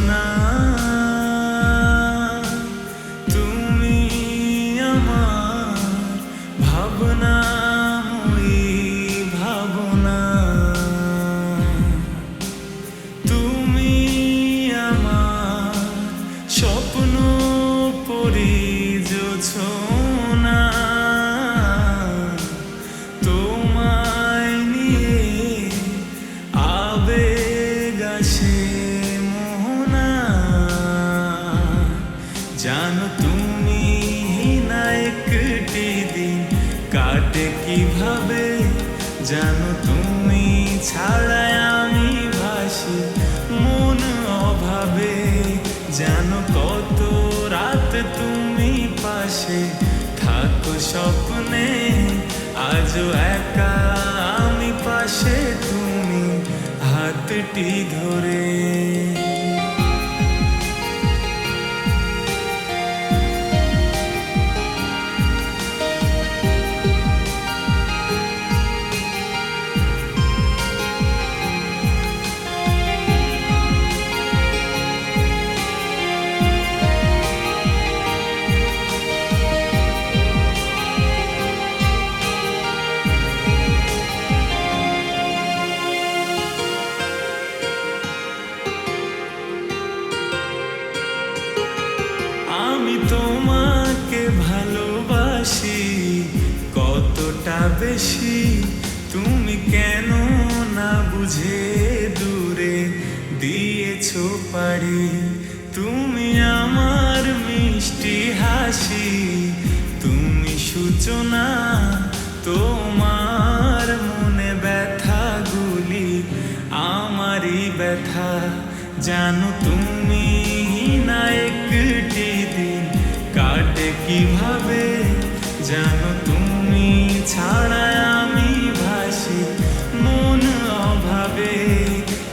না। তুমি আমার ভাবনা, ওই ভাবনা। তুমি আমার স্বপ্ন পরি না তোমায় নিয়ে আবেগ আসে। তুমি না একটি দিন কাটে কীভাবে? জানো তুমি ছাড়া আমি ভাসি মন অভাবে। জানো কত রাত তুমি পাশে। থাকো স্বপ্নে, আজও একা আমি পাশে। তুমি হাতটি ধরে বেশি, তুমি কেন না বুঝে দূরে দিয়েছ পারি? তুমি আমার মিষ্টি হাসি, তুমি সূচনা, তোমার মনে ব্যথাগুলি আমারই ব্যথা। জানো তুমি না একটি দিন কাটে কীভাবে? জানো ছাড়া আমি ভাসি মন অভাবে।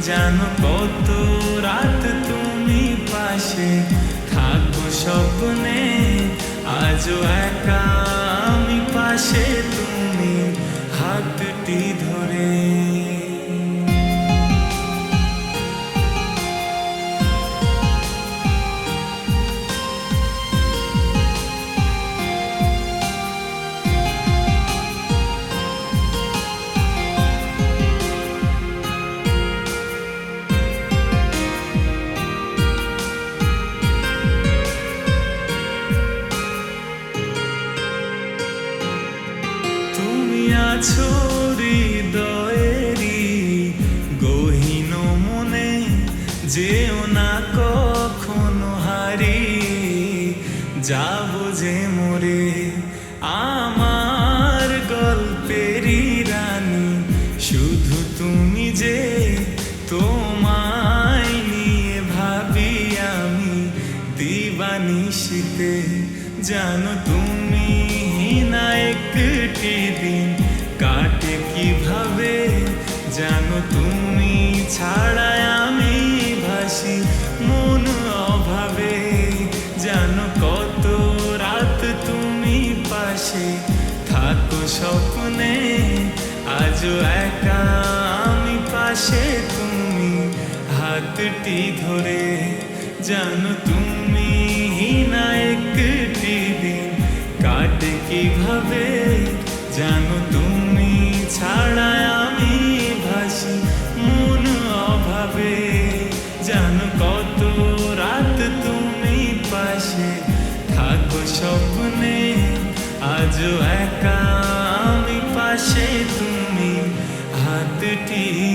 জানো কত রাত তুমি পাশে থাকো স্বপ্নে আজও একা। আছো হৃদয়েরই গহীন মনে যেও না কখনো যাব যে মোরে আমার রানী। শুধু তুমি যে তোমায় নিয়ে ভাবি আমি জানো তুমি না একটি দিন জানো তুমি ছাড়া আমি ভাসি মন অভাবে। জানো কত রাত তুমি পাশে। থাকো স্বপ্নে, আজও একা আমি পাশে তুমি। হাতটি ধরে, জানো তুমি না একটি দিন। কাটে কীভাবে, জানো তুমি কত রাত তুমি পাশে? থাকো স্বপ্নে আজও একা আমি পাশে। তুমি হাতটি